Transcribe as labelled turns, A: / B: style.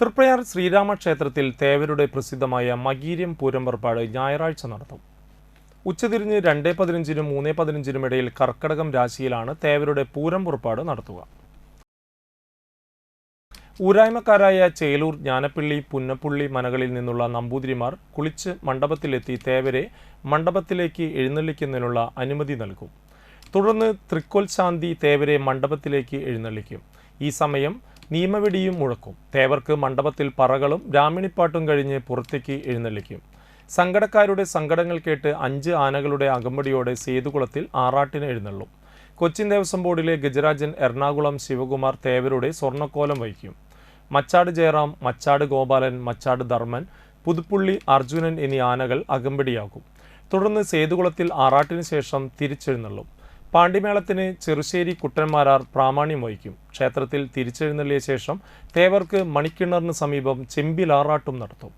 A: തൃപ്രയാർ ശ്രീരാമ ക്ഷേത്രത്തിൽ തേവരുടെ പ്രസിദ്ധമായ മകീര്യം പൂരം പുറപ്പാട് ഞായറാഴ്ച നടത്തും. ഉച്ചതിരിഞ്ഞ് രണ്ടേ പതിനഞ്ചിനും മൂന്നേ പതിനഞ്ചിനും ഇടയിൽ കർക്കടകം രാശിയിലാണ് തേവരുടെ പൂരം പുറപ്പാട് നടത്തുക. ഊരായ്മക്കാരായ ചേലൂർ ജ്ഞാനപ്പിള്ളി പുന്നപ്പുള്ളി മനകളിൽ നിന്നുള്ള നമ്പൂതിരിമാർ കുളിച്ച് മണ്ഡപത്തിലെത്തി തേവരെ മണ്ഡപത്തിലേക്ക് എഴുന്നള്ളിക്കുന്നതിനുള്ള അനുമതി നൽകും. തുടർന്ന് തൃക്കോൽശാന്തി തേവരെ മണ്ഡപത്തിലേക്ക് എഴുന്നള്ളിക്കും. ഈ സമയം നിയമവെടിയും മുഴക്കും. തേവർക്ക് മണ്ഡപത്തിൽ പറകളും രാമിണിപ്പാട്ടും കഴിഞ്ഞ് പുറത്തേക്ക് എഴുന്നള്ളിക്കും. സങ്കടക്കാരുടെ സങ്കടങ്ങൾ കേട്ട് അഞ്ച് ആനകളുടെ അകമ്പടിയോടെ സേതുകുളത്തിൽ ആറാട്ടിന് എഴുന്നള്ളും. കൊച്ചിൻ ദേവസ്വം ബോർഡിലെ ഗജരാജൻ എറണാകുളം ശിവകുമാർ തേവരുടെ സ്വർണക്കോലം വഹിക്കും. മച്ചാട് ജയറാം മച്ചാട് ഗോപാലൻ മച്ചാട് ധർമ്മൻ പുതുപ്പുള്ളി അർജുനൻ എന്നീ ആനകൾ അകമ്പടിയാകും. തുടർന്ന് സേതുകുളത്തിൽ ആറാട്ടിന് ശേഷം തിരിച്ചെഴുന്നള്ളും. പാണ്ടിമേളത്തിന് ചെറുശ്ശേരി കുട്ടന്മാരാർ പ്രാമാണ്യം വഹിക്കും. ക്ഷേത്രത്തിൽ തിരിച്ചെഴുന്നള്ളിയ ശേഷം തേവർക്ക് മണിക്കിണറിന് സമീപം ചെമ്പിലാറാട്ടും നടത്തും.